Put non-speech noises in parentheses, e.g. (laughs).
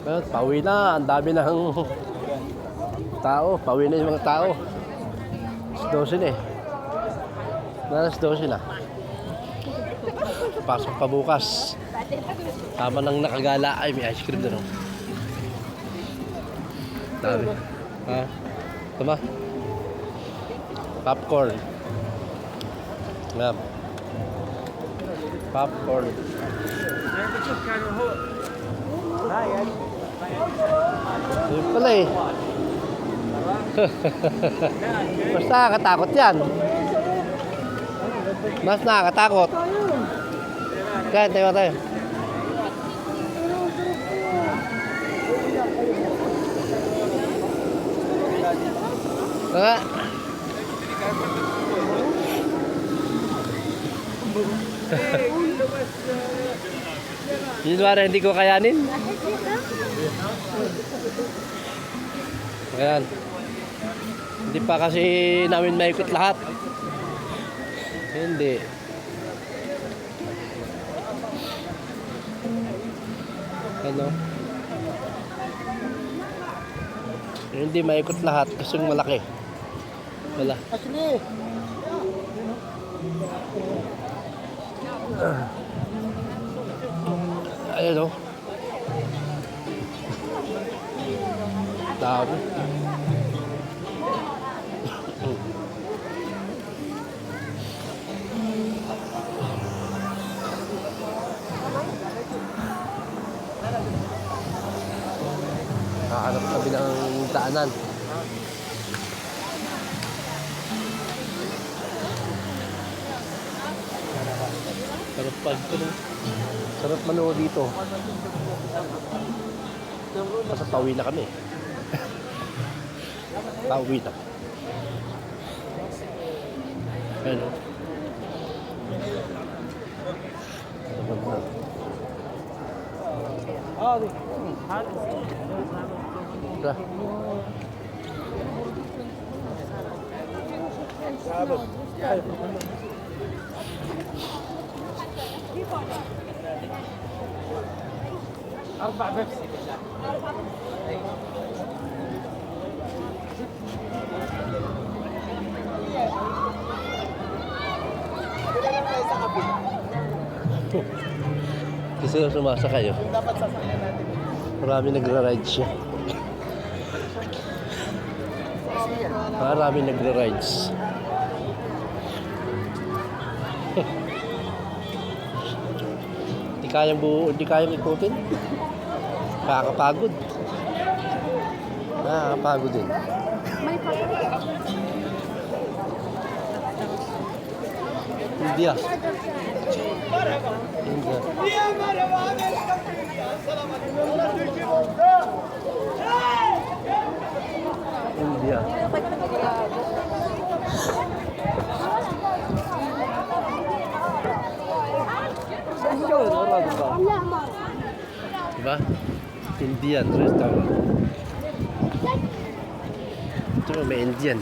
Ayun, pauwi na. Ang dami ng tao. Pauwi na yung mga tao. Alas 12 na eh. Alas 12 na. Pasok pa bukas. Tama nang nakagala. Ay, may ice cream na no. Dami. Ha? Tama. Popcorn. Ngam. Popcorn. Yun pala eh. (laughs) Mas nakakatakot yan. Mas nakakatakot. Kaya, tayo tayo. Ah. (laughs) Yun para hindi ko kayanin. Ayan. Hindi pa kasi namin maikot lahat. Hindi. Ano? Hindi maikot lahat kasi malaki. Wala. Ayan o. Dami. Nakahanap kami ng daanan. Sarap pag Sarap manood dito. Basta pauwi na kami. pauwi na. Ano? Sarap na. Tara. أربع بيبسي Kasi sumasa kayo. Marami nagra-ride siya. Marami nagra-rides. (laughs) Kayang buo, hindi kayang ikutin. Nakakapagod. Nakakapagod din. Hindi ah. Hindi ah. Diba? Indian restaurant. Ito may Indian.